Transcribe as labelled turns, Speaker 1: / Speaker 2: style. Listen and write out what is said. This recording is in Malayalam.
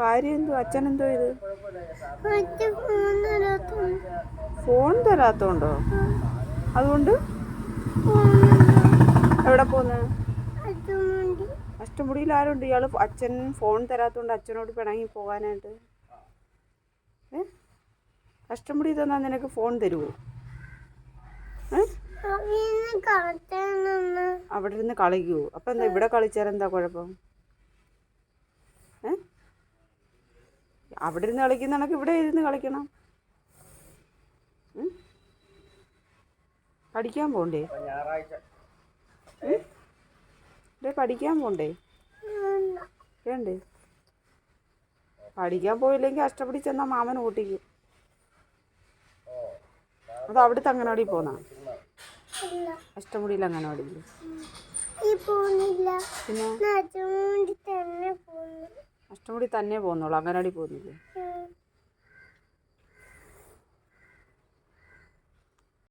Speaker 1: കാര്യം എന്തോ? അച്ഛൻ എന്തോ ഇത്?
Speaker 2: ഫോൺ തരാത്തോണ്ടോ.
Speaker 1: അതുകൊണ്ട്? എവിടെ പോന്ന്? അഷ്ടമുടിയിൽ ആരുണ്ട്? ഇയാൾ അച്ഛൻ ഫോൺ തരാത്തോണ്ട് അച്ഛനോട് പിണങ്ങി പോകാനായിട്ട്. ഏ? അഷ്ടമുടി തന്നാ നിനക്ക് ഫോൺ
Speaker 2: തരുവോ?
Speaker 1: അവിടെ ഇരുന്ന് കളിക്കൂ? അപ്പം എന്താ ഇവിടെ കളിച്ചാൽ എന്താ കുഴപ്പം ഏ അവിടെ ഇരുന്ന് കളിക്കുന്ന കണക്ക് ഇവിടെ ഇരുന്ന് കളിക്കണം? പഠിക്കാൻ പോണ്ടേ? ഇവിടെ പഠിക്കാൻ പോണ്ടേ? വേണ്ടേ? പഠിക്കാൻ പോയില്ലെങ്കിൽ കഷ്ടപ്പെടി ചെന്നാൽ മാമൻ ഓട്ടിക്കും അത് അവിടുത്തെ അങ്ങനവാടി പോന്നാ? അഷ്ടമുടിയിൽ അങ്ങനവാടി പിന്നെ?
Speaker 2: ഞാൻ കൂടി തന്നെ
Speaker 1: പോകുന്നുള്ളൂ അങ്ങനെ പോകുന്നില്ലേ.